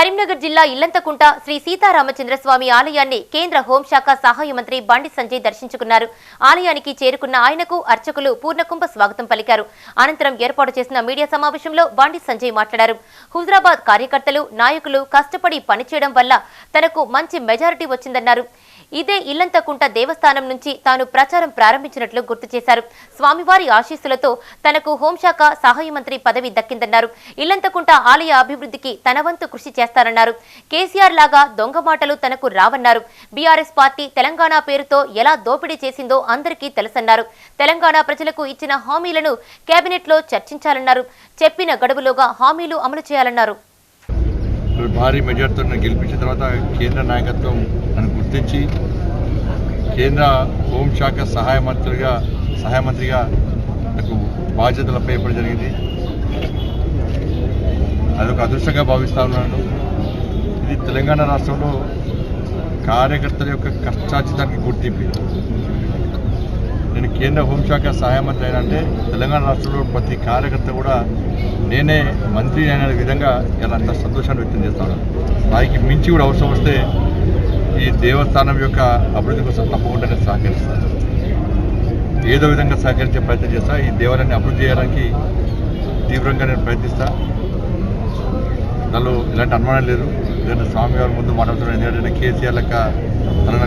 కరీంనగర్ జిల్లా ఇల్లంతకుంట శ్రీ సీతారామచంద్రస్వామి ఆలయాన్ని కేంద్ర హోంశాఖ సహాయ మంత్రి బండి సంజయ్ దర్శించుకున్నారు. ఆలయానికి చేరుకున్న ఆయనకు అర్చకులు పూర్ణకుంభ స్వాగతం పలికారు. అనంతరం ఏర్పాటు చేసిన మీడియా సమావేశంలో బండి సంజయ్ మాట్లాడారు. హుజరాబాద్ కార్యకర్తలు నాయకులు కష్టపడి పనిచేయడం వల్ల తనకు మంచి మెజారిటీ వచ్చిందన్నారు. ఇదే ఇల్లంతకుంట దేవస్థానం నుంచి తాను ప్రచారం ప్రారంభించినట్లు గుర్తు చేశారు. స్వామివారి ఆశీస్సులతో తనకు హోంశాఖ సహాయ మంత్రి పదవి దక్కిందన్నారు. ఇల్లంతకుంట ఆలయ అభివృద్ధికి తన వంతు కృషి చేస్తారన్నారు కేసీఆర్ లాగా దొంగ మాటలు తనకు రావన్నారు. బీఆర్ఎస్ పార్టీ తెలంగాణ పేరుతో ఎలా దోపిడీ చేసిందో అందరికీ తెలుసన్నారు. తెలంగాణ ప్రజలకు ఇచ్చిన హామీలను కేబినెట్లో చర్చించాలన్నారు. చెప్పిన గడువులోగా హామీలు అమలు చేయాలన్నారు. భారీ మెజార్టీతో నన్ను గెలిపించిన తర్వాత కేంద్ర నాయకత్వం నన్ను గుర్తించి కేంద్ర హోంశాఖ సహాయ మంత్రిగా సహాయ మంత్రిగా నాకు బాధ్యతలపై ఇవ్వడం జరిగింది. అదొక అదృష్టంగా భావిస్తూ ఉన్నాను. ఇది తెలంగాణ రాష్ట్రంలో కార్యకర్తల యొక్క కష్టాచితానికి గుర్తింపు. నేను కేంద్ర హోంశాఖ సహాయ మంత్రి అయినంటే తెలంగాణ రాష్ట్రంలో ప్రతి కార్యకర్త కూడా నేనే మంత్రి అనే విధంగా ఇలా అంత సంతోషాన్ని వ్యక్తం చేస్తాను. దానికి మించి కూడా అవసరం వస్తే ఈ దేవస్థానం యొక్క అభివృద్ధి కోసం తప్పకుండా నేను సహకరిస్తాను. ఏదో విధంగా సహకరించే ప్రయత్నం చేస్తా ఈ దేవాలయాన్ని అభివృద్ధి చేయడానికి తీవ్రంగా నేను ప్రయత్నిస్తా. నన్ను ఇలాంటి అనుమానం లేదు. నేను స్వామివారి ముందు మాట్లాడుతున్నాను. ఎందుకంటే కేసీఆర్ లెక్క తనను